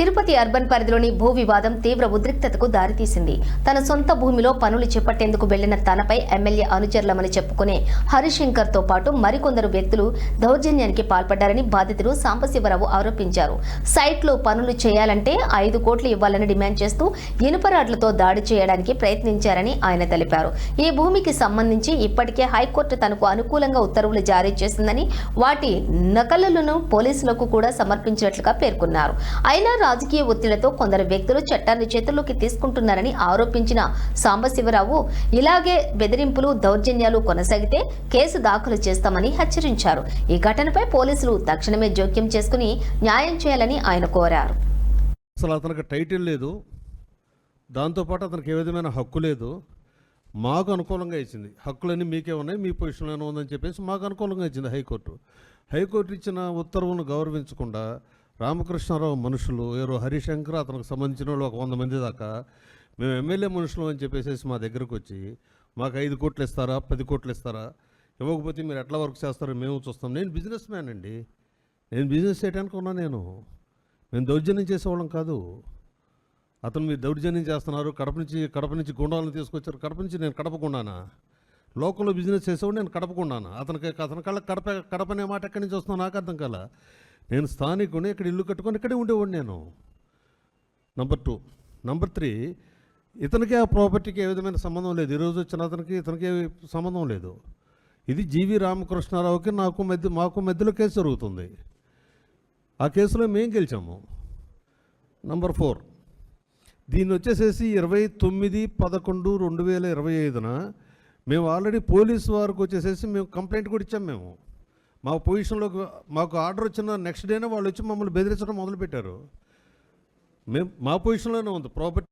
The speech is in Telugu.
తిరుపతి అర్బన్ పరిధిలోని భూ వివాదం తీవ్ర ఉద్రిక్తతకు దారితీసింది. తన సొంత భూమిలో పనులు చేపట్టేందుకు వెళ్ళిన తనపై ఎమ్మెల్యే అనుచరులమని చెప్పుకునే హరిశంకర్తో పాటు మరికొందరు వ్యక్తులు దౌర్జన్యానికి పాల్పడ్డారని బాధితుడు సాంబశివరావు ఆరోపించారు. సైట్లో పనులు చేయాలంటే ఐదు కోట్లు ఇవ్వాలని డిమాండ్ చేస్తూ ఇనుప రాడ్లతో దాడి చేయడానికి ప్రయత్నించారని ఆయన తెలిపారు. ఈ భూమికి సంబంధించి ఇప్పటికే హైకోర్టు తనకు అనుకూలంగా ఉత్తర్వులు జారీ చేసిందని వాటి నకలులను పోలీసులకు కూడా సమర్పించినట్లుగా పేర్కొన్నారు. అయినా రాజకీయ ఒత్తిడితో కొందరు వ్యక్తులు చట్టాన్ని చేతుల్లోకి తీసుకుంటున్నారని ఆరోపించిన సాంబశివరావు ఇలాగే బెదిరింపులు దౌర్జన్యాలు కొనసాగితే కేసు దాఖలు చేస్తామని హెచ్చరించారు. ఈ ఘటనపై పోలీసులు తక్షణమే జోక్యం చేసుకుని న్యాయం చేయాలని ఆయన కోరారు. అసలు అతనికి టైటిల్ లేదు. దాంతోపాటు అతనికి ఏ విధమైన హక్కు లేదు. మాకు అనుకూలంగా ఇచ్చింది. హక్కులన్నీ మీకే ఉన్నాయి మీ పొజిషన్లోనే ఉందని చెప్పేసి మాకు అనుకూలంగా ఇచ్చింది హైకోర్టు. హైకోర్టు ఇచ్చిన ఉత్తర్వులను గౌరవించకుండా రామకృష్ణారావు మనుషులు ఎవరు హరిశంకర్ అతనికి సంబంధించిన వాళ్ళు ఒక వంద మంది దాకా. మేము ఎమ్మెల్యే మనుషులు అని చెప్పేసి మా దగ్గరకు వచ్చి మాకు ఐదు కోట్లు ఇస్తారా పది కోట్లు ఇస్తారా ఇవ్వకపోతే మీరు ఎట్లా వర్క్ చేస్తారో మేము చూస్తాం. నేను బిజినెస్ మ్యాన్ అండి. నేను బిజినెస్ చేయడానికి ఉన్నా నేను. మేము దౌర్జన్యం చేసేవాళ్ళం కాదు. అతను మీరు దౌర్జన్యం చేస్తున్నారు కడప నుంచి కడప నుంచి గుండాలను తీసుకొచ్చారు. కడప నుంచి నేను కడపకుండానా? లోకంలో లోకల్లో బిజినెస్ చేసేవాడు నేను కడపకుండానా? అతనికి అతని కళ్ళ కడప కడప అనే మాట ఎక్కడి నుంచి వస్తున్నా నాకు అర్థం కాల. నేను స్థానికుని ఇక్కడ ఇల్లు కట్టుకొని ఇక్కడే ఉండేవాడు నేను. నంబర్ టూ నంబర్ త్రీ ఇతనికి ఆ ప్రాపర్టీకి ఏ విధమైన సంబంధం లేదు. ఈరోజు వచ్చిన అతనికి ఇతనికి ఏ సంబంధం లేదు. ఇది జీవి రామకృష్ణారావుకి నాకు మధ్య మాకు మధ్యలో కేసు జరుగుతుంది. ఆ కేసులో మేము గెలిచాము. నంబర్ ఫోర్ దీన్ని వచ్చేసేసి ఇరవై తొమ్మిది పదకొండు రెండు వేల ఇరవై ఐదున మేము ఆల్రెడీ పోలీసు వారికి వచ్చేసేసి మేము కంప్లైంట్ కూడా ఇచ్చాం మేము. మా పొజిషన్లోకి మాకు ఆర్డర్ వచ్చిన నెక్స్ట్ డేనే వాళ్ళు వచ్చి మమ్మల్ని బెదిరించడం మొదలుపెట్టారు. మేము మా పొజిషన్లోనే ఉంది. ప్రాపర్టీ